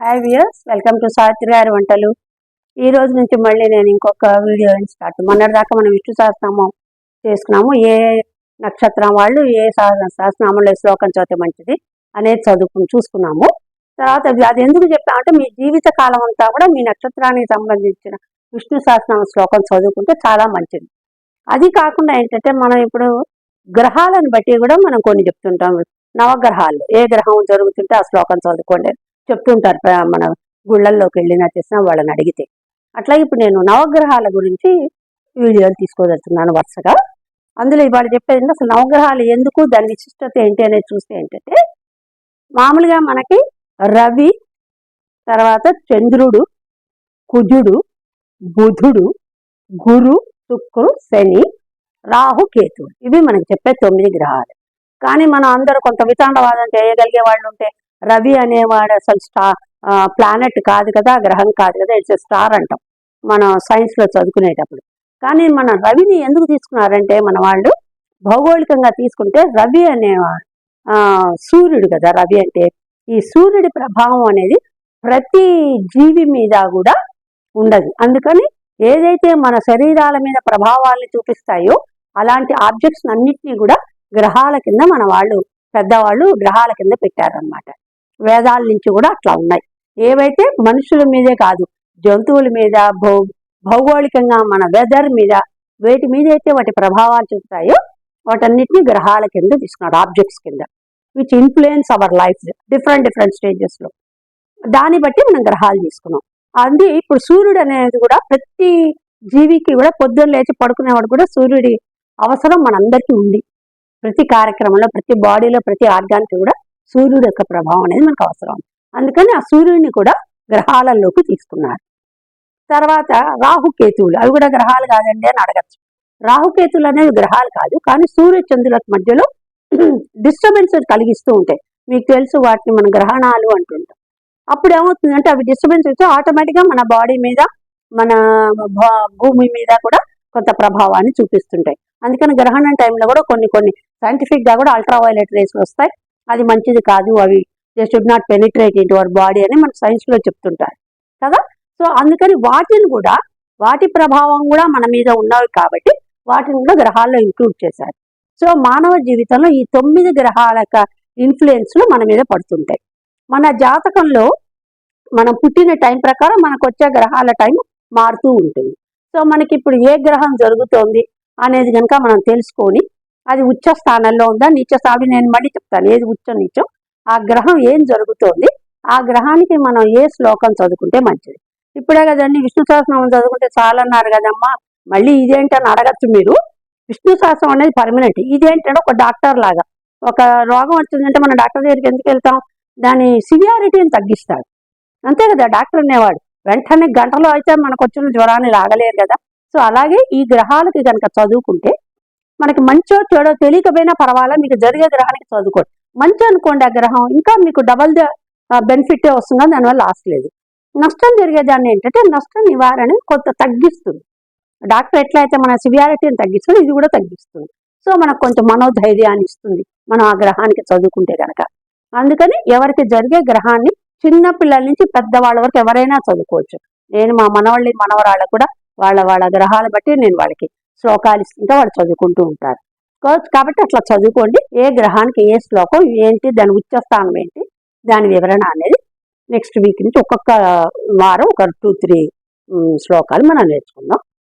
Hi viewers welcome to Savitri గారి వంటలు. ఈ రోజు నుంచి మళ్ళీ నేను ఇంకొక వీడియో స్టార్ట్ మొన్నటి దాకా మనం విష్ణు సహస్రనామం చేసుకున్నాము. ఏ నక్షత్రం వాళ్ళు ఏ సహ- సహస్రనామంలో శ్లోకం చదివితే మంచిది అనేది చదువుకుని చూసుకున్నాము. తర్వాత అది- అది ఎందుకు చెప్పామంటే మీ జీవిత కాలం అంతా కూడా మీ నక్షత్రానికి సంబంధించిన విష్ణు సహస్రనామ శ్లోకం చదువుకుంటే చాలా మంచిది. అది కాకుండా ఏంటంటే మనం ఇప్పుడు గ్రహాలను బట్టి కూడా మనం కొన్ని చెప్తుంటాం నవగ్రహాలు ఏ గ్రహం జరుగుతుంటే ఆ శ్లోకం చదువుకోండి. చెప్తుంటారు మన గుళ్ళల్లోకి వెళ్ళినా చేసినా వాళ్ళని అడిగితే. అట్లా ఇప్పుడు నేను నవగ్రహాల గురించి వీడియోలు తీసుకోదలుచున్నాను వరుసగా. అందులో ఇవాళ చెప్పేది అసలు నవగ్రహాలు ఎందుకు దాని విశిష్టత ఏంటి అనేది చూస్తే ఏంటంటే మామూలుగా మనకి రవి తర్వాత చంద్రుడు కుజుడు బుధుడు గురు శుక్రు శని రాహు కేతు ఇవి మనకి చెప్పే తొమ్మిది గ్రహాలు. కానీ మనం అందరూ కొంత వితాండవాదం చేయగలిగే వాళ్ళు ఉంటే రవి అనేవాడు అసలు స్టార్ ప్లానెట్ కాదు కదా గ్రహం కాదు కదా ఇట్స్ స్టార్ అంటాం. మనం సైన్స్లో చదువుకునేటప్పుడు. కానీ మన రవిని ఎందుకు తీసుకున్నారంటే మన వాళ్ళు భౌగోళికంగా తీసుకుంటే రవి అనేవాడు సూర్యుడు కదా రవి అంటే. ఈ సూర్యుడి ప్రభావం అనేది ప్రతి జీవి మీద కూడా ఉండదు. అందుకని ఏదైతే మన శరీరాల మీద ప్రభావాల్ని చూపిస్తాయో అలాంటి ఆబ్జెక్ట్స్ అన్నిటినీ కూడా గ్రహాల కింద మన వాళ్ళు పెద్దవాళ్ళు గ్రహాల కింద పెట్టారనమాట వేదాల నుంచి కూడా అట్లా ఉన్నాయి. ఏవైతే మనుషుల మీదే కాదు జంతువుల మీద భౌ భౌగోళికంగా మన వెదర్ మీద వేటి మీద అయితే వాటి ప్రభావాలు చూపుతాయో వాటన్నిటిని గ్రహాల కింద తీసుకున్నారు ఆబ్జెక్ట్స్ కింద. Which influence our life different different స్టేజెస్లో దాన్ని బట్టి మనం గ్రహాలు తీసుకున్నాం. అది ఇప్పుడు సూర్యుడు అనేది కూడా ప్రతి జీవికి కూడా పొద్దున్న లేచి పడుకునేవాడు కూడా సూర్యుడి అవసరం మనందరికీ ఉంది. ప్రతి కార్యక్రమంలో ప్రతి బాడీలో ప్రతి ఆర్గానికి కూడా సూర్యుడు యొక్క ప్రభావం అనేది మనకు అవసరం. అందుకని ఆ సూర్యుడిని కూడా గ్రహాలలోకి తీసుకున్నారు. తర్వాత రాహుకేతువులు అవి కూడా గ్రహాలు కాదండి అని అడగచ్చు. రాహుకేతువులు అనేవి గ్రహాలు కాదు కానీ సూర్య చంద్రుల మధ్యలో డిస్టర్బెన్స్ కలిగిస్తూ ఉంటాయి. మీకు తెలుసు వాటిని మన గ్రహణాలు అంటుంటాం. అప్పుడు ఏమవుతుందంటే అవి డిస్టర్బెన్స్ వచ్చి ఆటోమేటిక్గా మన బాడీ మీద మన భూమి మీద కూడా కొంత ప్రభావాన్ని చూపిస్తుంటాయి. అందుకని గ్రహణం టైంలో కూడా కొన్ని కొన్ని సైంటిఫిక్గా కూడా అల్ట్రా వైలెట్ రేస్ వస్తాయి. అది మంచిది కాదు అవి they should not penetrate in our body అని మన సైన్స్లో చెప్తుంటారు. కదా? సో అందుకని వాటిని కూడా వాటి ప్రభావం కూడా మన మీద ఉన్నవి కాబట్టి వాటిని కూడా గ్రహాల్లో ఇంక్లూడ్ చేశారు. సో మానవ జీవితంలో ఈ తొమ్మిది గ్రహాల ఇన్ఫ్లుయెన్స్లు మన మీద పడుతుంటాయి. మన జాతకంలో మనం పుట్టిన టైం ప్రకారం మనకు వచ్చే గ్రహాల టైం మారుతూ ఉంటుంది. సో మనకి ఇప్పుడు ఏ గ్రహం జరుగుతోంది అనేది కనుక మనం తెలుసుకొని అది ఉచ్చ స్థానంలో ఉందా? నీచ స్థానం నేను మళ్ళీ చెప్తాను. ఏది ఉచ్చ నీచం? ఆ గ్రహం ఏం జరుగుతోంది? ఆ గ్రహానికి మనం ఏ శ్లోకం చదువుకుంటే మంచిది? ఇప్పుడే కదండి విష్ణు సహస్రనామం చదువుకుంటే చాలా అన్నారు కదమ్మా. మళ్ళీ ఇదేంటని అడగచ్చు మీరు? విష్ణు సహస్రం అనేది పర్మనెంట్ ఇదేంటంటే ఒక డాక్టర్ లాగా. ఒక రోగం వచ్చిందంటే మన డాక్టర్ దగ్గరికి ఎందుకు వెళ్తాం? దాని సివియారిటీని తగ్గిస్తాడు. అంతే కదా డాక్టర్ అనేవాడు. వెంటనే గంటలో అయితే మనకు వచ్చిన జ్వరాన్ని లాగలేరు కదా. సో అలాగే ఈ గ్రహాలకి కనుక చదువుకుంటే మనకి మంచో చెడో తెలియకపోయినా పర్వాలా మీకు జరిగే గ్రహానికి చదువుకోండి మంచి అనుకోండి ఆ గ్రహం ఇంకా మీకు డబల్ ద బెనిఫిట్ వస్తుంది దానివల్ల లాస్ లేదు. నష్టం జరిగేదాన్ని ఏంటంటే నష్ట నివారణ కొంత తగ్గిస్తుంది. డాక్టర్ ఎట్లయితే మన సివియారిటీని తగ్గిస్తుంది ఇది కూడా తగ్గిస్తుంది. సో మనకు కొంచెం మనోధైర్యాన్ని ఇస్తుంది మనం ఆ గ్రహానికి చదువుకుంటే గనక. అందుకని ఎవరికి జరిగే గ్రహాన్ని చిన్న పిల్లల నుంచి పెద్దవాళ్ళ వరకు ఎవరైనా చదువుకోవచ్చు. నేను మా మనవాళ్ళని మనవరాళ్ళ కూడా వాళ్ళ వాళ్ళ గ్రహాలు బట్టి నేను వాళ్ళకి శ్లోకాలు ఇస్తుంటే వాళ్ళు చదువుకుంటూ ఉంటారు. కాబట్టి అట్లా చదువుకోండి. ఏ గ్రహానికి ఏ శ్లోకం ఏంటి దాని ఉచ్చస్థానం ఏంటి దాని వివరణ అనేది నెక్స్ట్ వీక్ నుంచి ఒక్కొక్క వారం ఒక టూ త్రీ శ్లోకాలు మనం నేర్చుకుందాం.